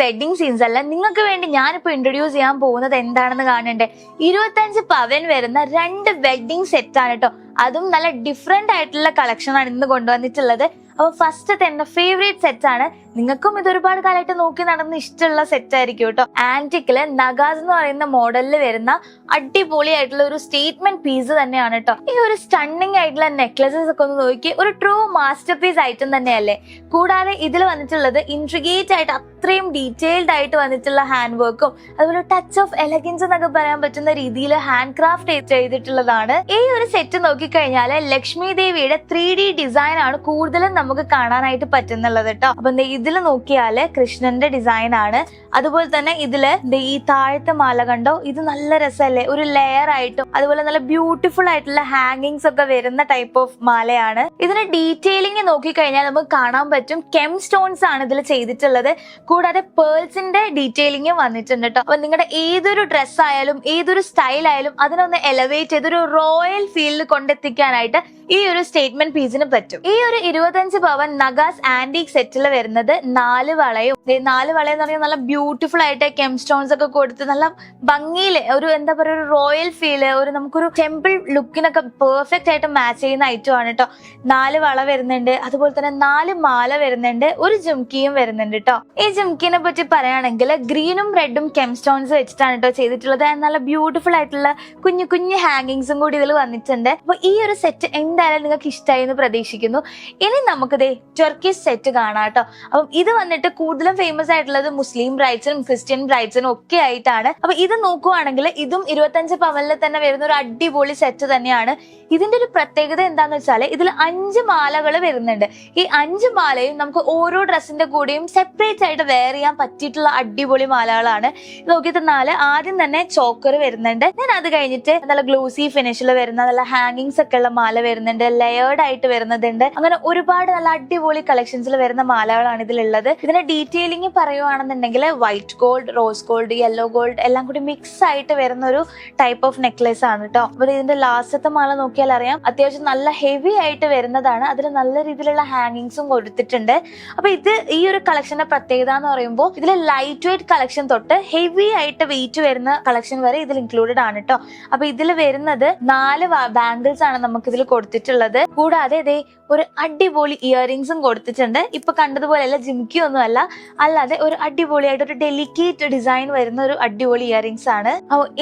Wedding scenes അല്ല നിങ്ങൾക്ക് വേണ്ടി ഞാനിപ്പോ ഇൻട്രൊഡ്യൂസ് ചെയ്യാൻ പോകുന്നത് എന്താണെന്ന് കാണണ്ടേ? ഇരുപത്തഞ്ച് പവൻ വരുന്ന രണ്ട് വെഡിങ് സെറ്റ് ആണ് കേട്ടോ. അതും നല്ല ഡിഫറെന്റ് ആയിട്ടുള്ള കളക്ഷനാണ് ഇന്ന് കൊണ്ടുവന്നിട്ടുള്ളത്. അപ്പൊ ഫസ്റ്റ് എന്റെ ഫേവറേറ്റ് സെറ്റ് ആണ്. നിങ്ങൾക്കും ഇത് ഒരുപാട് കാലമായിട്ട് നോക്കി നടന്ന് ഇഷ്ടമുള്ള സെറ്റ് ആയിരിക്കും കേട്ടോ. ആന്റിക്കിൽ നഗാസ് എന്ന് പറയുന്ന മോഡലിൽ വരുന്ന അടിപൊളിയായിട്ടുള്ള ഒരു സ്റ്റേറ്റ്മെന്റ് പീസ് തന്നെയാണ് കേട്ടോ. ഈ ഒരു സ്റ്റണ്ണിങ് ആയിട്ടുള്ള നെക്ലസസ് ഒക്കെ ഒന്ന് നോക്കി ഒരു ട്രൂ മാസ്റ്റർ പീസ് ഐറ്റം തന്നെയല്ലേ? കൂടാതെ ഇതിൽ വന്നിട്ടുള്ളത് ഇൻട്രിഗേറ്റ് ആയിട്ട് അത്രയും ഡീറ്റെയിൽഡ് ആയിട്ട് വന്നിട്ടുള്ള ഹാൻഡ് വർക്കും അതുപോലെ ടച്ച് ഓഫ് എലഗൻസ് എന്നൊക്കെ പറയാൻ പറ്റുന്ന രീതിയിൽ ഹാൻഡ് ക്രാഫ്റ്റ് ചെയ്തിട്ടുള്ളതാണ്. ഈ ഒരു സെറ്റ് നോക്കിക്കഴിഞ്ഞാൽ ലക്ഷ്മി ദേവിയുടെ ത്രീ ഡി ഡിസൈൻ ആണ് കൂടുതലും നമുക്ക് കാണാനായിട്ട് പറ്റുന്നുള്ളത് കേട്ടോ. അപ്പൊ ഇതിൽ നോക്കിയാൽ കൃഷ്ണന്റെ ഡിസൈൻ ആണ്. അതുപോലെ തന്നെ ഇതിൽ ഈ താഴത്തെ മാല കണ്ടോ? ഇത് നല്ല രസമല്ലേ? ഒരു ലെയർ ആയിട്ടും അതുപോലെ നല്ല ബ്യൂട്ടിഫുൾ ആയിട്ടുള്ള ഹാങ്ങിങ്സ് ഒക്കെ വരുന്ന ടൈപ്പ് ഓഫ് മാലയാണ്. ഇതിന് ഡീറ്റെയിലിംഗ് നോക്കിക്കഴിഞ്ഞാൽ നമുക്ക് കാണാൻ പറ്റും. കെം സ്റ്റോൺസ് ആണ് ഇതിൽ ചെയ്തിട്ടുള്ളത്. കൂടാതെ പേൾസിന്റെ ഡീറ്റെയിലിംഗ് വന്നിട്ടുണ്ട് കേട്ടോ. അപ്പൊ നിങ്ങളുടെ ഏതൊരു ഡ്രസ് ആയാലും ഏതൊരു സ്റ്റൈൽ ആയാലും അതിനൊന്ന് എലവേറ്റ് ചെയ്ത് ഒരു റോയൽ ഫീലിൽ കൊണ്ടെത്തിക്കാനായിട്ട് ഈ ഒരു സ്റ്റേറ്റ്മെന്റ് പീസിന് പറ്റും. ഈ ഒരു ഇരുപത്തഞ്ച് പവൻ നഗാസ് ആന്റിക് സെറ്റിൽ വരുന്നത് നാല് വളയും. നാല് വളയം എന്ന് പറഞ്ഞാൽ നല്ല ബ്യൂട്ടിഫുൾ ആയിട്ട് കെം സ്റ്റോൺസ് ഒക്കെ കൊടുത്ത് നല്ല ഭംഗിയിൽ ഒരു എന്താ പറയുക ഒരു റോയൽ ഫീൽ ഒരു നമുക്കൊരു ടെമ്പിൾ ലുക്കിനൊക്കെ പെർഫെക്റ്റ് ആയിട്ട് മാച്ച് ചെയ്യുന്ന ഐറ്റം ആണ് കേട്ടോ നാല് വള വരുന്നുണ്ട് അതുപോലെ തന്നെ നാല് മാല വരുന്നുണ്ട് ഒരു ജുംകിയും വരുന്നുണ്ട് കേട്ടോ ഈ ജുംകിനെ പറ്റി പറയുകയാണെങ്കിൽ ഗ്രീനും റെഡും കെം സ്റ്റോൺസ് വെച്ചിട്ടാണ് കേട്ടോ ചെയ്തിട്ടുള്ളത്. നല്ല ബ്യൂട്ടിഫുൾ ആയിട്ടുള്ള കുഞ്ഞു കുഞ്ഞു ഹാങ്ങിങ്സും കൂടി ഇതിൽ വന്നിട്ടുണ്ട്. അപ്പൊ ഈ ഒരു സെറ്റ് എന്തായാലും നിങ്ങൾക്ക് ഇഷ്ടമായി എന്ന് പ്രതീക്ഷിക്കുന്നു. ഇനി നമുക്ക് ദേ ടർക്കിഷ് സെറ്റ് കാണാം കേട്ടോ. അപ്പം ഇത് വന്നിട്ട് കൂടുതലും ഫേമസ് ആയിട്ടുള്ളത് മുസ്ലിം ബ്രൈഡ്സിനും ക്രിസ്ത്യൻ ബ്രൈഡ്സിനും ഒക്കെ ആയിട്ടാണ്. അപ്പൊ ഇത് നോക്കുവാണെങ്കിൽ ഇതും ഇരുപത്തഞ്ച് പവനിൽ തന്നെ വരുന്ന ഒരു അടിപൊളി സെറ്റ് തന്നെയാണ്. ഇതിന്റെ ഒരു പ്രത്യേകത എന്താന്ന് വെച്ചാൽ ഇതിൽ അഞ്ച് മാലകൾ വരുന്നുണ്ട്. ഈ അഞ്ച് മാലയും നമുക്ക് ഓരോ ഡ്രസ്സിന്റെ കൂടെയും സെപ്പറേറ്റ് ആയിട്ട് വെയർ ചെയ്യാൻ പറ്റിയിട്ടുള്ള അടിപൊളി മാലകളാണ്. നോക്കി തന്നാൽ ആദ്യം തന്നെ ചോക്കർ വരുന്നുണ്ട്. ഞാൻ അത് കഴിഞ്ഞിട്ട് നല്ല ഗ്ലോസി ഫിനിഷിൽ വരുന്ന നല്ല ഹാങ്ങിങ്സ് ഒക്കെ ഉള്ള മാല വരുന്നുണ്ട്. ലെയേർഡ് ആയിട്ട് വരുന്നതുണ്ട് അങ്ങനെ ഒരുപാട് നല്ല അടിപൊളി കളക്ഷൻസിൽ വരുന്ന മാലകളാണ് ഇതിലുള്ളത്. ഇതിന്റെ detailing പറയുവാണെന്നുണ്ടെങ്കിൽ white gold rose gold yellow gold എല്ലാം കൂടി മിക്സ് ആയിട്ട് വരുന്ന ഒരു ടൈപ്പ് ഓഫ് നെക്ലേസ് ആണ് കേട്ടോ അപ്പോൾ ഇതിന്റെ ലാസ്റ്റത്തെ മാല നോക്കിയാൽ അറിയാം. അത്യാവശ്യം നല്ല ഹെവി ആയിട്ട് വരുന്നതാണ്. അതിൽ നല്ല രീതിയിലുള്ള ഹാങ്ങിങ്സും കൊടുത്തിട്ടുണ്ട്. അപ്പൊ ഇത് ഈ ഒരു കളക്ഷന്റെ പ്രത്യേകത എന്ന് പറയുമ്പോൾ ഇതിൽ ലൈറ്റ് വെയിറ്റ് കളക്ഷൻ തൊട്ട് ഹെവി ആയിട്ട് വെയിറ്റ് വരുന്ന കളക്ഷൻ വരെ ഇതിൽ ഇൻക്ലൂഡഡ് ആണ് കേട്ടോ അപ്പൊ ഇതിൽ വരുന്നത് നാല് ബാംഗിൾസ് ആണ് നമുക്ക് ഇതിൽ കൊടുത്തിട്ടുള്ളത്. കൂടാതെ ഇതേ ഒരു അടിപൊളി ഇയറിംഗ്സും കൊടുത്തിട്ടുണ്ട്. ഇപ്പൊ കണ്ടതുപോലെയല്ല ജിംക്കി ഒന്നും അല്ല അല്ലാതെ ഒരു അടിപൊളിയായിട്ട് ഒരു ഡെലിക്കേറ്റ് ഡിസൈൻ വരുന്ന ഒരു അടിപൊളി ഇയറിംഗ്സ് ആണ്.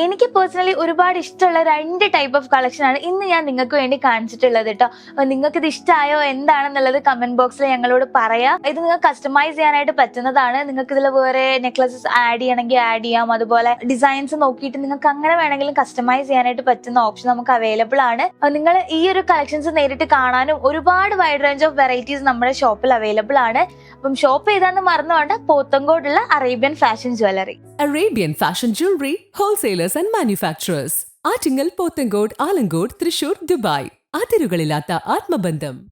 എനിക്ക് പേഴ്സണലി ഒരുപാട് ഇഷ്ടമുള്ള രണ്ട് ടൈപ്പ് ഓഫ് കളക്ഷൻ ആണ് ഇന്ന് ഞാൻ നിങ്ങൾക്ക് വേണ്ടി കാണിച്ചിട്ടുള്ളത് കേട്ടോ നിങ്ങൾക്ക് ഇത് ഇഷ്ടമായോ എന്താണെന്നുള്ളത് കമന്റ് ബോക്സിൽ ഞങ്ങളോട് പറയാം. ഇത് നിങ്ങൾക്ക് കസ്റ്റമൈസ് ചെയ്യാനായിട്ട് പറ്റുന്നതാണ്. നിങ്ങൾക്ക് ഇതിൽ വേറെ നെക്ലസസ് ആഡ് ചെയ്യണമെങ്കിൽ ആഡ് ചെയ്യാം. അതുപോലെ ഡിസൈൻസ് നോക്കിയിട്ട് നിങ്ങൾക്ക് അങ്ങനെ വേണമെങ്കിലും കസ്റ്റമൈസ് ചെയ്യാനായിട്ട് പറ്റുന്ന ഓപ്ഷൻ നമുക്ക് അവൈലബിൾ ആണ്. നിങ്ങൾ ഈ ഒരു കളക്ഷൻസ് നേരിട്ട് കാണാനും ഒരുപാട് വൈഡ് റേഞ്ച് ഓഫ് വെറൈറ്റീസ് നമ്മുടെ ഷോപ്പിൽ അവൈലബിൾ ആണ്. അപ്പം ഷോപ്പ് ചെയ്താന്ന് മറന്നുകൊണ്ട് പോത്തങ്കോടുള്ള Arabian fashion jewellery Arabian fashion jewellery wholesalers and manufacturers Attingal Pothencode Alamcode Thrissur Dubai. അതിരുകളില്ലാത്ത ആത്മബന്ധം.